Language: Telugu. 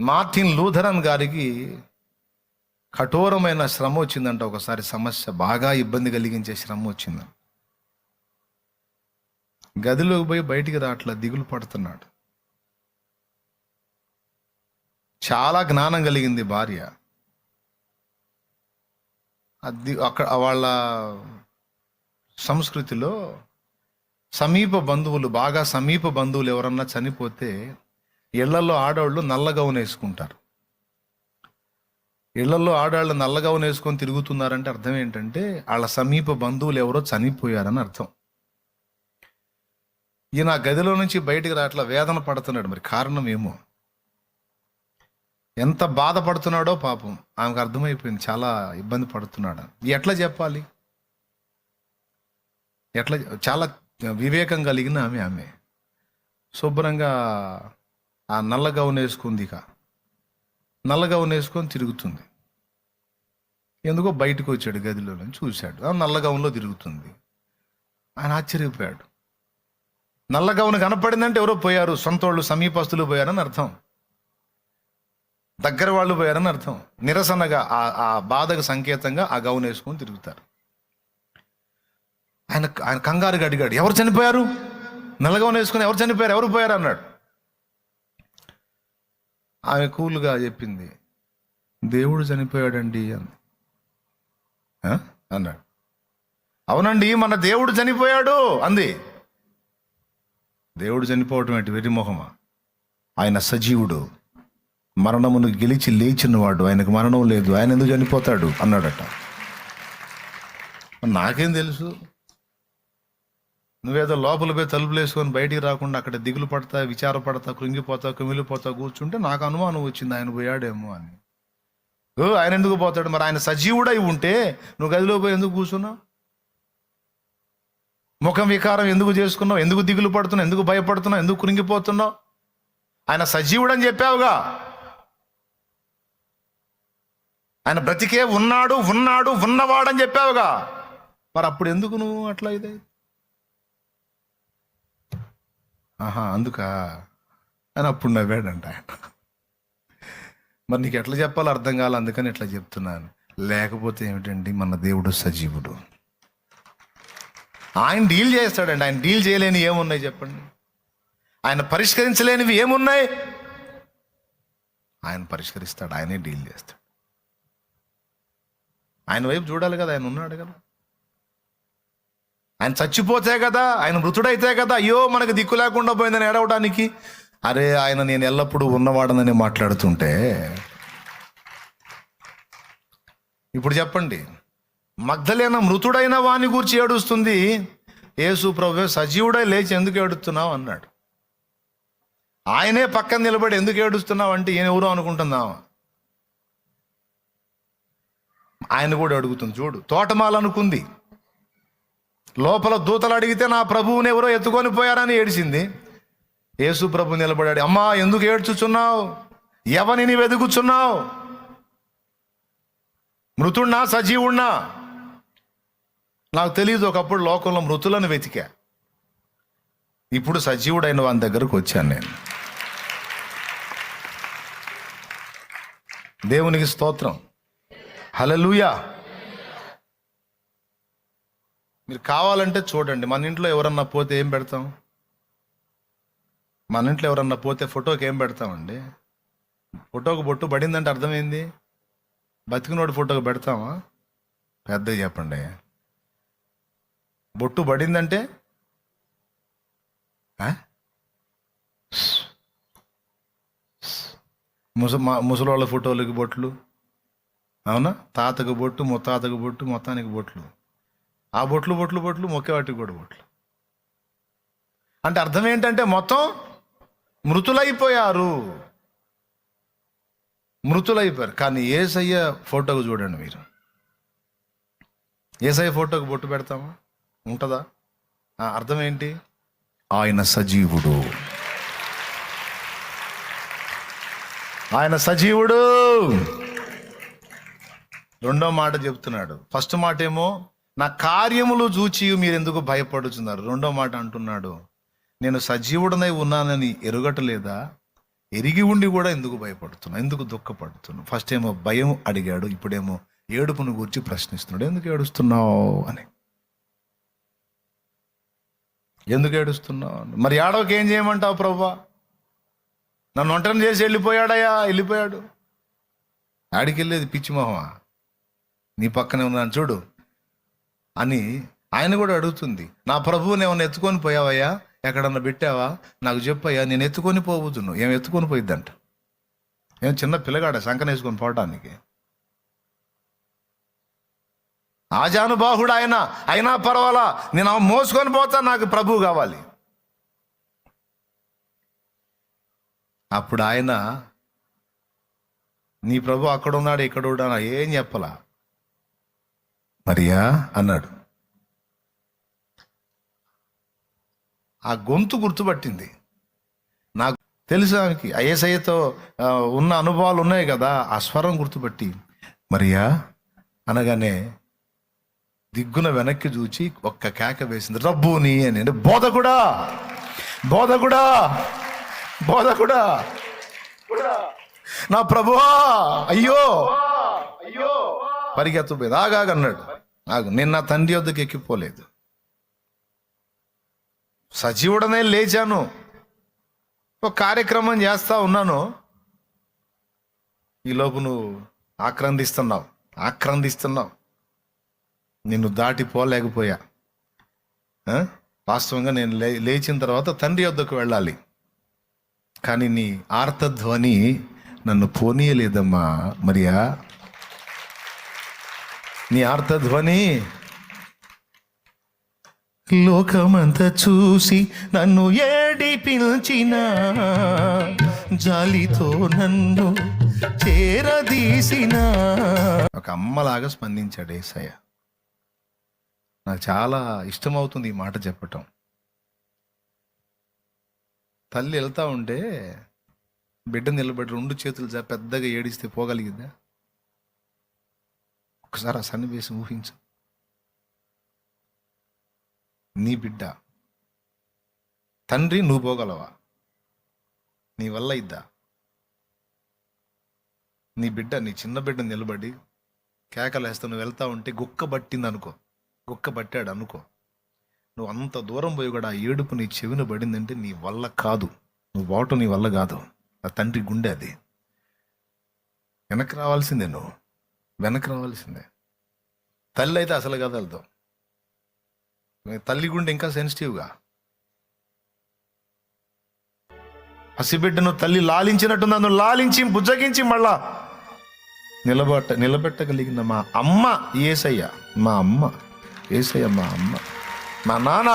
మార్టిన్ లూథరన్ గారికి కఠోరమైన శ్రమ వచ్చిందంట. ఒకసారి సమస్య బాగా ఇబ్బంది కలిగించే శ్రమ వచ్చింది. గదిలోకి పోయి బయటికి రావట్లా దిగులు పడుతున్నాడు. చాలా జ్ఞానం కలిగింది భార్య. అది అక్కడ వాళ్ళ సంస్కృతిలో సమీప బంధువులు బాగా సమీప బంధువులు ఎవరన్నా చనిపోతే ఇళ్ళలో ఆడవాళ్ళు నల్లగౌన్ వేసుకుంటారు ఇళ్ళలో ఆడవాళ్ళు నల్లగౌన్ వేసుకొని తిరుగుతున్నారంటే అర్థం ఏంటంటే వాళ్ళ సమీప బంధువులు ఎవరో చనిపోయారని అర్థం. ఈయన గదిలో నుంచి బయటికి రాట్లా వేదన పడుతున్నాడు. మరి కారణం ఏమో? ఎంత బాధపడుతున్నాడో పాపం. ఆమెకు అర్థమైపోయింది చాలా ఇబ్బంది పడుతున్నాడు. ఎట్లా చెప్పాలి? ఎట్లా చాలా వివేకం కలిగిన ఆమె ఆమె. శుభ్రంగా ఆ నల్ల గౌన్ వేసుకుంది ఇక. నల్ల గౌన్ వేసుకొని తిరుగుతుంది. ఎందుకో బయటకు వచ్చాడు గదిలో నుంచి చూశాడు. ఆ నల్ల గౌన్లో తిరుగుతుంది. ఆయన ఆశ్చర్యపోయాడు. నల్ల గౌన్ కనపడిందంటే ఎవరో పోయారు. సొంత వాళ్ళు సమీపస్తులు పోయారని అర్థం. దగ్గర వాళ్ళు పోయారని అర్థం. నిరసనగా ఆ ఆ బాధకు సంకేతంగా ఆ గౌన్ వేసుకొని తిరుగుతారు. ఆయన ఆయన కంగారుగా అడిగాడు ఎవరు చనిపోయారు? నల్లగవన వేసుకుని ఎవరు చనిపోయారు? ఎవరు పోయారు? అన్నాడు. ఆమె కూల్గా చెప్పింది దేవుడు చనిపోయాడండి అంది అన్నాడు. అవునండి మన దేవుడు చనిపోయాడు అంది. దేవుడు చనిపోవటం ఏంటి? వెరిమొహమా ఆయన సజీవుడు. మరణమును గెలిచి లేచినవాడు. ఆయనకు మరణం లేదు. ఆయన ఎందుకు చనిపోతాడు? అన్నాడట. నాకేం తెలుసు? నువ్వేదో లోపల పోయి తలుపులు వేసుకొని బయటికి రాకుండా అక్కడ దిగులు పడతా విచారపడతా కృంగిపోతా కుమిలిపోతా కూర్చుంటే నాకు అనుమానం వచ్చింది ఆయన పోయాడేమో అని. ఓ ఆయన ఎందుకు పోతాడు? మరి ఆయన సజీవుడై ఉంటే నువ్వు గదిలో పోయి ఎందుకు కూర్చున్నావు? ముఖం వికారం ఎందుకు చేసుకున్నావు? ఎందుకు దిగులు పడుతున్నావు? ఎందుకు భయపడుతున్నావు? ఎందుకు కృంగిపోతున్నావు? ఆయన సజీవుడని చెప్పావుగా. ఆయన బ్రతికే ఉన్నాడు ఉన్నాడు ఉన్నవాడని చెప్పావుగా. మరి అప్పుడు ఎందుకు నువ్వు అట్లా ఇదే ఆహా అందుకా? అని అప్పుడు నవ్వాడంట ఆయన. మరి నీకు ఎట్లా చెప్పాలో అర్థం కావాలి అందుకని ఇట్లా చెప్తున్నాను. లేకపోతే ఏమిటండి? మన దేవుడు సజీవుడు. ఆయన డీల్ చేస్తాడండి. ఆయన డీల్ చేయలేని ఏమున్నాయి చెప్పండి? ఆయన పరిష్కరించలేనివి ఏమున్నాయి? ఆయన పరిష్కరిస్తాడు. ఆయనే డీల్ చేస్తాడు. ఆయన వైపు చూడాలి కదా ఆయన ఉన్నాడు కదా. ఆయన చచ్చిపోతే కదా ఆయన మృతుడైతే కదా అయ్యో మనకు దిక్కు లేకుండా పోయిందని ఏడవడానికి? అరే ఆయన నేను ఎల్లప్పుడూ ఉన్నవాడనని మాట్లాడుతుంటే ఇప్పుడు చెప్పండి. మగ్ధలేన మృతుడైన వాని గురించి ఏడుస్తుంది? యేసు ప్రభు సజీవుడై లేచి ఎందుకు ఏడుస్తున్నావు అన్నాడు. ఆయనే పక్కన నిలబడి ఎందుకు ఏడుస్తున్నావు అంటే ఈయన ఎవరు అనుకుంటున్నావా? ఆయన కూడా అడుగుతుంది చూడు. తోటమాల అనుకుంది. లోపల దూతలు అడిగితే నా ప్రభువుని ఎవరో ఎత్తుకొని పోయారని ఏడిచింది యేసు ప్రభు నిలబడాడు. అమ్మా ఎందుకు ఏడ్చుచున్నావు? ఎవరిని వెతుకుచున్నావు మృతుణ్ణా సజీవుణ్ణా? నాకు తెలియదు ఒకప్పుడు లోకంలో మృతులను వెతికా. ఇప్పుడు సజీవుడైన వాని దగ్గరకు వచ్చాను నేను. దేవునికి స్తోత్రం. హలలుయా మీరు కావాలంటే చూడండి. మన ఇంట్లో ఎవరన్నా పోతే ఏం పెడతాం? మన ఇంట్లో ఎవరన్నా పోతే ఫోటోకి ఏం పెడతామండి? ఫోటోకి బొట్టు పడిందంటే అర్థమైంది? బతికినోడు ఫోటోకి పెడతామా? పెద్ద చెప్పండి. బొట్టు పడిందంటే? ముస ముసలోళ్ళ ఫోటోలకి బొట్లు. అవునా? తాతకు బొట్టు ముత్తాతకు బొట్టు మొత్తానికి బొట్లు. ఆ బొట్లు బొట్లు బొట్లు మొక్కేవాటికి కూడా బొట్లు. అంటే అర్థం ఏంటంటే మొత్తం మృతులైపోయారు. మృతులైపోయారు. కానీ ఏసయ్య ఫోటోకు చూడండి మీరు. ఏసయ్య ఫోటోకు బొట్టు పెడతామా? ఉంటుందా? అర్థం ఏంటి? ఆయన సజీవుడు. ఆయన సజీవుడు. రెండో మాట చెప్తున్నాడు. ఫస్ట్ మాట ఏమో నా కార్యములు చూచి మీరు ఎందుకు భయపడుచున్నారు? రెండో మాట అంటున్నాడు నేను సజీవుడనై ఉన్నానని ఎరుగటలేదా? ఎరిగి ఉండి కూడా ఎందుకు భయపడుతున్నా? ఎందుకు దుఃఖపడుతున్నా? ఫస్ట్ ఏమో భయం అడిగాడు ఇప్పుడేమో ఏడుపును గురించి ప్రశ్నిస్తున్నాడు ఎందుకు ఏడుస్తున్నావు? అని. ఎందుకు ఏడుస్తున్నావు? అని. మరి ఏడవకి ఏం చేయమంటావు ప్రభా నన్ను ఒంటరిని చేసి వెళ్ళిపోయాడయ్యా వెళ్ళిపోయాడు. ఆడికి వెళ్ళేది పిచ్చి మొహమా? నీ పక్కనే ఉన్నాను చూడు అని ఆయన కూడా అడుగుతుంది. నా ప్రభువుని ఏమైనా ఎత్తుకొని పోయావయ్యా? ఎక్కడన్నా పెట్టావా? నాకు చెప్పయ్యా నేను ఎత్తుకొని పోవద్దును ఏం ఎత్తుకొని పోయిద్దంట? ఏం చిన్న పిల్లగాడ సంకనేసుకొని పోవటానికి? ఆజానుబాహుడు ఆయన అయినా పర్వాలా నేను ఆ మోసుకొని పోతా నాకు ప్రభువు కావాలి. అప్పుడు ఆయన నీ ప్రభు అక్కడ ఉన్నాడు ఇక్కడ ఉన్నాడు ఏం చెప్పలా? మరియా అన్నాడు. ఆ గొంతు గుర్తుపట్టింది. నాకు తెలుసు ఆమెకి. ఐఎస్ఐతో ఉన్న అనుభవాలు ఉన్నాయి కదా ఆ స్వరం గుర్తుపట్టి. మరియా అనగానే దిగ్గున వెనక్కి చూచి ఒక్క కేక వేసింది. రబ్బుని అని. అంటే బోధకుడా బోధకుడా బోధకుడా. నా ప్రభువా అయ్యో. అయ్యో పరిగెత్తపోయింది ఆగాగన్నాడు. ఆగు నేను నా తండ్రి వద్దకు ఎక్కిపోలేదు. సజీవుడనే లేచాను. ఒక కార్యక్రమం చేస్తా ఉన్నాను. ఈలోపు నువ్వు ఆక్రందిస్తున్నావు ఆక్రందిస్తున్నావు. నిన్ను దాటిపోలేకపోయా. వాస్తవంగా నేను లే లేచిన తర్వాత తండ్రి వద్దకు వెళ్ళాలి. కానీ నీ ఆర్తధ్వని నన్ను పోనీయలేదమ్మా మరియా. నీ ఆర్తధ్వని లోకమంత చూసి నన్ను ఏడిపించిన జాలితో నన్ను చేరదీసిన. ఒక అమ్మలాగా స్పందించాడు ఏసయ్య. నాకు చాలా ఇష్టమవుతుంది ఈ మాట చెప్పటం. తల్లి వెళ్తా ఉంటే బిడ్డ నిలబడి రెండు చేతులు పెద్దగా ఏడిస్తే పోగలిగిందా ఒకసారి ఆ సన్నివేశం ఊహించు. నీ బిడ్డ తండ్రి నువ్వు పోగలవా? నీ వల్ల ఇద్దా? నీ బిడ్డ నీ చిన్న బిడ్డ నిలబడి కేకలేస్తా నువ్వు వెళ్తా ఉంటే గుక్క పట్టింది అనుకో. గుక్క పట్టాడు అనుకో. నువ్వు అంత దూరం పోయి కూడా ఆ ఏడుపు నీ చెవిన పడిందంటే నీ వల్ల కాదు. నువ్వు బాటు నీ వల్ల కాదు. ఆ తండ్రి గుండె అది. వెనక్కి రావాల్సిందే నువ్వు. వెనక్కి రావాల్సిందే. తల్లి అయితే అసలు కదలదు తల్లి గుండె ఇంకా సెన్సిటివ్గా పసిబిడ్డను తల్లి లాలించినట్టు నన్ను లాలించి బుజ్జగించి మళ్ళా నిలబట్ట నిలబెట్టగలిగిన మా అమ్మ ఏసయ్య మా అమ్మ ఏసయ్య మా అమ్మ మా నాన్న